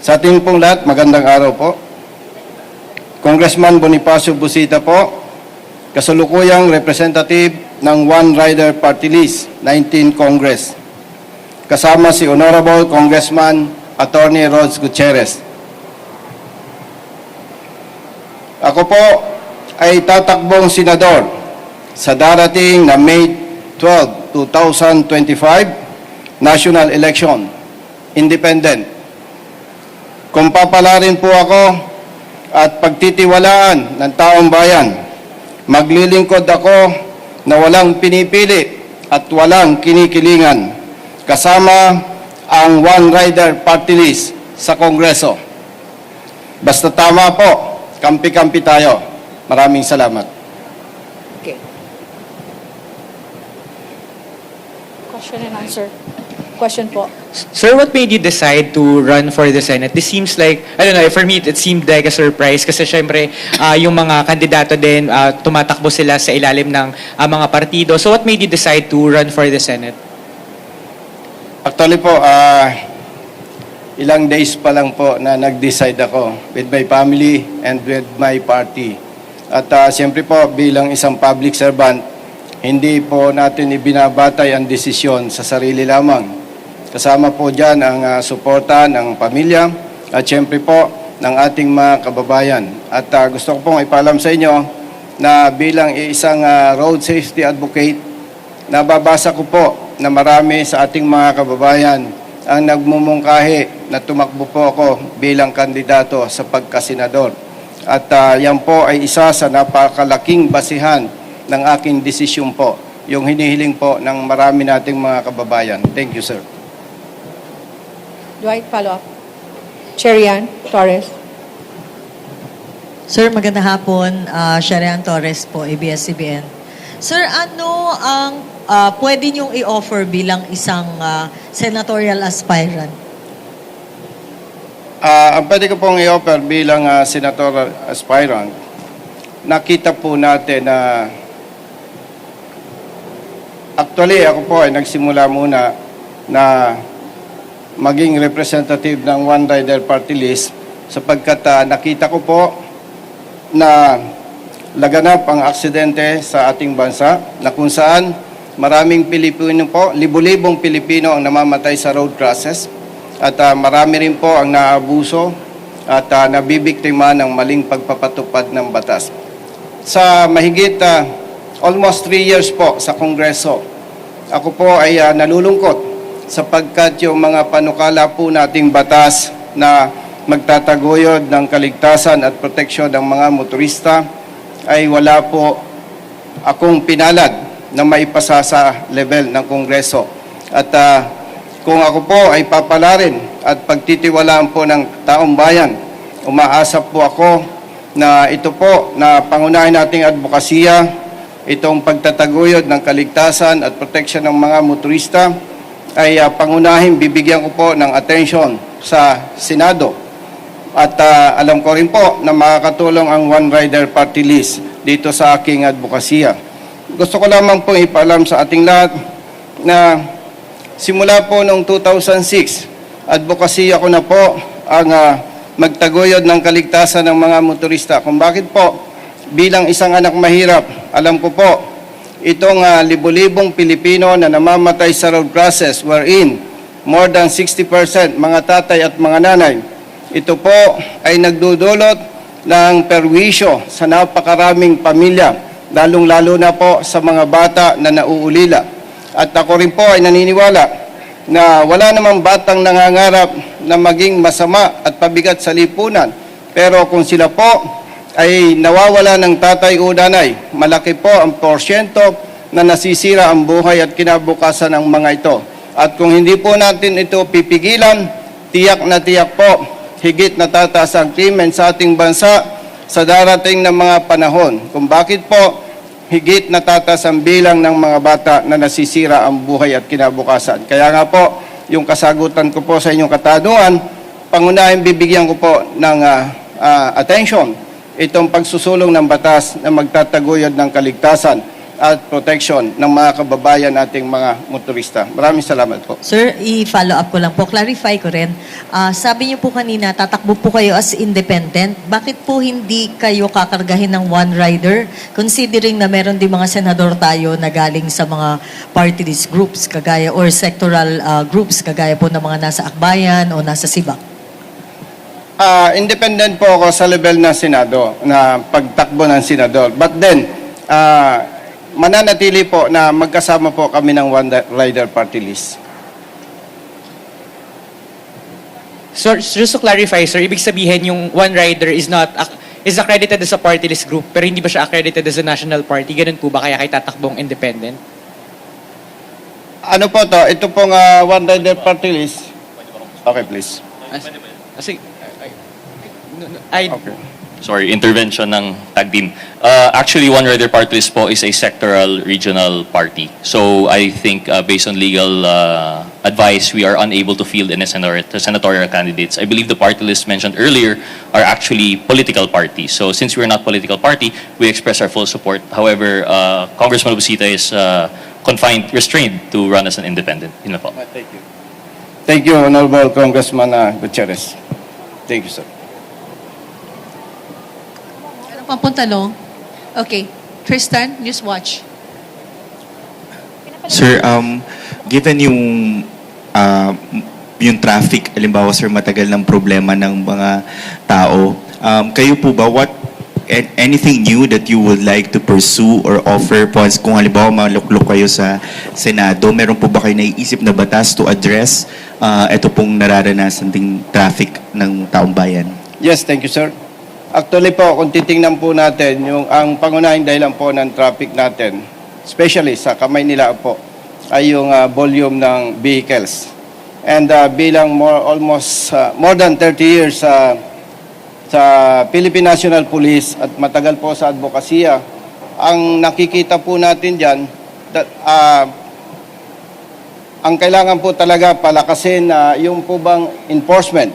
Sa ating pong lahat, magandang araw po. Congressman Bonifacio Busita po, kasalukuyang representative ng One Rider Party List, 19 Congress. Kasama si Honorable Congressman Attorney Rods Gutierrez. Ako po ay tatakbong senador sa darating na May 12, 2025 national election, independent. Kung papalarin po ako at pagtitiwalaan ng taong bayan, maglilingkod ako na walang pinipili at walang kinikilingan kasama ang One Rider Party List sa Kongreso. Basta tama po, kampi-kampi tayo. Maraming salamat. Okay. Question and answer. Question po. Sir, what made you decide to run for the Senate? This seems like, I don't know, for me, it seemed like a surprise kasi syempre, ah, yung mga kandidato din, ah, tumatakbo sila sa ilalim ng ah, mga partido. So what made you decide to run for the Senate? Actually po, ah, ilang days pa lang po na nag-decide ako with my family and with my party. At ah, siyempre po, bilang isang public servant, hindi po natin ibinabatay ang desisyon sa sarili lamang. Kasama po dyan ang ah, suporta ng pamilya at siyempre po ng ating mga kababayan. At ah, gusto ko pong ipalam sa inyo na bilang isang ah, road safety advocate, Nababasa ko po na marami sa ating mga kababayan ang nagmumungkahi na tumakbo po ako bilang kandidato sa pagkasenador. At ah, yan po ay isa sa napakalaking basihan ng aking desisyon po, yung hinihiling po ng marami nating mga kababayan. Thank you, sir. Dwight, follow up. Cherian Torres. Sir, magandang hapon. Uh, Sharian Torres po, ABS-CBN. Sir, ano ang ah, pwede niyong i-offer bilang isang ah, senatorial aspirant? Ah, ang pwede ko pong i-offer bilang ah, senator aspirant, nakita po natin na actually ako po ay nagsimula muna na maging representative ng One Rider Party List sapagkat ah, nakita ko po na laganap ang aksidente sa ating bansa na kung saan maraming Pilipino po, libo-libong Pilipino ang namamatay sa road crashes at ah, marami rin po ang naabuso at ah, nabibiktima ng maling pagpapatupad ng batas. Sa mahigit ah, almost three years po sa Kongreso, ako po ay ah, nalulungkot sapagkat yung mga panukala po nating batas na magtataguyod ng kaligtasan at proteksyon ng mga motorista ay wala po akong pinalad na maipasa sa level ng Kongreso. At ah, kung ako po ay papalarin at pagtitiwalaan po ng taong bayan, umaasa po ako na ito po na pangunahin nating advokasya, itong pagtataguyod ng kaligtasan at proteksyon ng mga motorista ay ah, pangunahin bibigyan ko po ng attention sa Senado. At ah, alam ko rin po na makakatulong ang One Rider Party List dito sa aking advokasya. Gusto ko lamang po ipaalam sa ating lahat na simula po noong 2006, advokasya ko na po ang ah, magtaguyod ng kaligtasan ng mga motorista. Kung bakit po, bilang isang anak mahirap, alam ko po, itong ah, libo-libong Pilipino na namamatay sa road crashes wherein more than 60% mga tatay at mga nanay, ito po ay nagdudulot ng perwisyo sa napakaraming pamilya, lalong-lalo na po sa mga bata na nauulila. At ako rin po ay naniniwala na wala namang batang nangangarap na maging masama at pabigat sa lipunan. Pero kung sila po ay nawawala ng tatay o nanay, malaki po ang porsyento na nasisira ang buhay at kinabukasan ng mga ito. At kung hindi po natin ito pipigilan, tiyak na tiyak po, higit na tataas ang krimen sa ating bansa sa darating na mga panahon. Kung bakit po, higit na tataas ang bilang ng mga bata na nasisira ang buhay at kinabukasan. Kaya nga po, yung kasagutan ko po sa inyong katanungan, pangunahin bibigyan ko po ng ah, ah, attention itong pagsusulong ng batas na magtataguyod ng kaligtasan at protection ng mga kababayan nating mga motorista. Maraming salamat po. Sir, i-follow up ko lang po. Clarify ko rin. Ah, sabi niyo po kanina, tatakbo po kayo as independent. Bakit po hindi kayo kakargahin ng one rider? Considering na meron din mga senador tayo na galing sa mga party list groups kagaya or sectoral ah, groups kagaya po ng mga nasa Akbayan o nasa Sibak. Ah, independent po ako sa level ng Senado, na pagtakbo ng Senador. But then, ah, mananatili po na magkasama po kami ng One Rider Party List. So, just to clarify, sir, ibig sabihin yung one rider is not is accredited as a party list group pero hindi ba siya accredited as a national party? Ganun po ba kaya kay tatakbong independent? Ano po to? Ito pong ah, One Rider Party List. Okay, please. As- Kasi, I, Okay. sorry, intervention ng tag team. Uh, actually, One Rider Party List po is a sectoral regional party. So I think uh, based on legal uh, advice, we are unable to field any senator- senatorial candidates. I believe the party list mentioned earlier are actually political parties. So since we're not political party, we express our full support. However, uh, Congressman Busita is uh, confined, restrained to run as an independent. Yun na po. Thank you. Thank you, Honorable Congressman ah, Gutierrez. Thank you, sir. Pang puntanong? Okay. Tristan, Newswatch. Sir, um, given yung uh, yung traffic, alimbawa sir, matagal ng problema ng mga tao, um, kayo po ba, what anything new that you would like to pursue or offer po, kung halimbawa maluklok kayo sa Senado, meron po ba kayo naiisip na batas to address uh, ito pong nararanasan ding traffic ng taong bayan? Yes, thank you, sir. Actually po, kung titingnan po natin, yung ang pangunahing dahilan po ng traffic natin, especially sa kamay nila po, ay yung ah, volume ng vehicles. And ah, bilang more, almost ah, more than 30 years sa sa Philippine National Police at matagal po sa advokasya, ang nakikita po natin diyan, that, ah, ang kailangan po talaga palakasin na yung po bang enforcement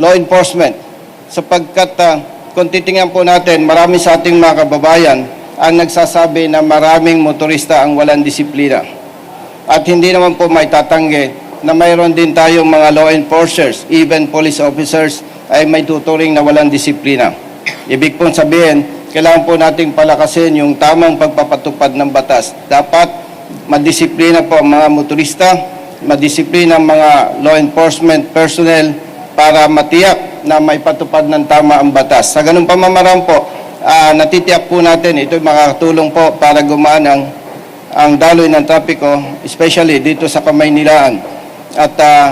law enforcement sapagkat uh, kung titingnan po natin, marami sa ating mga kababayan ang nagsasabi na maraming motorista ang walang disiplina. At hindi naman po may tatanggi na mayroon din tayong mga law enforcers, even police officers, ay may tuturing na walang disiplina. Ibig pong sabihin, kailangan po nating palakasin yung tamang pagpapatupad ng batas. Dapat madisiplina po ang mga motorista, madisiplina ang mga law enforcement personnel para matiyak na may patupad ng tama ang batas. Sa ganung pamamaraan po, ah, natitiyak po natin ito makakatulong po para gumaan ang, ang daloy ng trapiko, especially dito sa Kamaynilaan. At ah,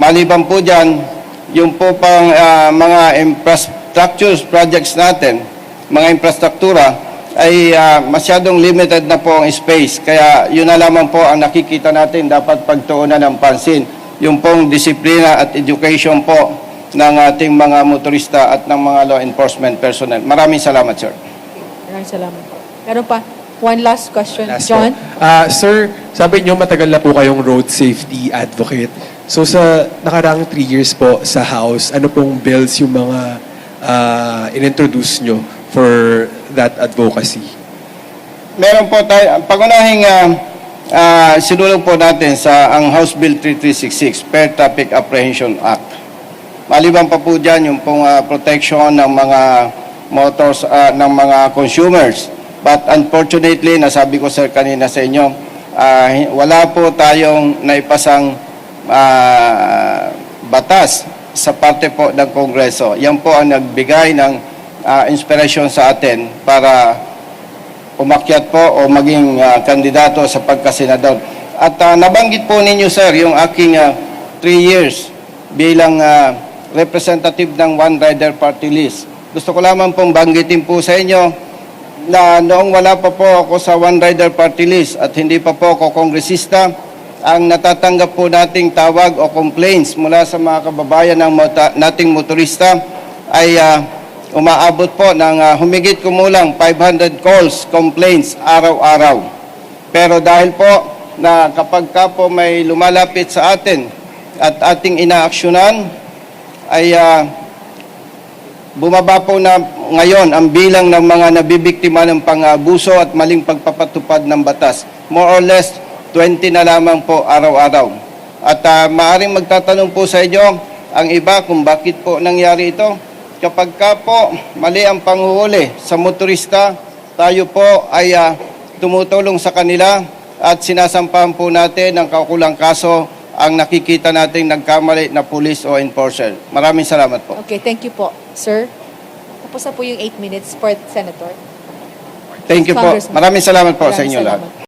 maliban po dyan, yung po pang ah, mga infrastructure projects natin, mga infrastruktura, ay ah, masyadong limited na po ang space. Kaya yun na lamang po ang nakikita natin dapat pagtuunan ng pansin. Yung pong disiplina at education po ng ating mga motorista at ng mga law enforcement personnel. Maraming salamat, sir. Maraming salamat. Meron pa? One last question. Last John? po. Ah, sir, sabi niyo matagal na po kayong road safety advocate. So sa nakaraang three years po sa House, ano pong bills yung mga ah, inintroduce nyo for that advocacy? Meron po tayo, ang pangunahing uh, uh, sinulong po natin sa ang House Bill 3366, Fair Traffic Apprehension Act. Maliban pa po dyan yung pong ah, protection ng mga motors, ah, ng mga consumers. But unfortunately, nasabi ko sir kanina sa inyo, hi- wala po tayong naipasang ah, batas sa parte po ng Kongreso. Yan po ang nagbigay ng ah, inspiration sa atin para umakyat po o maging ah, kandidato sa pagkasenador. At ah, nabanggit po ninyo sir yung aking three years bilang ah, representative ng One Rider Party List. Gusto ko lamang pong banggitin po sa inyo na noong wala pa po ako sa One Rider Party List at hindi pa po ako kongresista, ang natatanggap po nating tawag o complaints mula sa mga kababayan ng mota- nating motorista ay ah, umaabot po ng ah, humigit kumulang 500 calls, complaints araw-araw. Pero dahil po na kapag ka po may lumalapit sa atin at ating inaaksyonan, ay ah, bumaba po na ngayon ang bilang ng mga nabibiktima ng pang-abuso at maling pagpapatupad ng batas. More or less, 20 na lamang po araw-araw. At ah, maaring magtatanong po sa inyo, ang iba kung bakit po nangyari ito. Kapag ka po mali ang panguhuli sa motorista, tayo po ay ah, tumutulong sa kanila at sinasampahan po natin ng kaukulang kaso ang nakikita nating nagkamali na police o enforcer. Maraming salamat po. Okay, thank you po, sir. Tapos na po yung 8 minutes for Senator. Thank you po. Congressman. Maraming salamat po sa Maraming inyo lahat. salamat.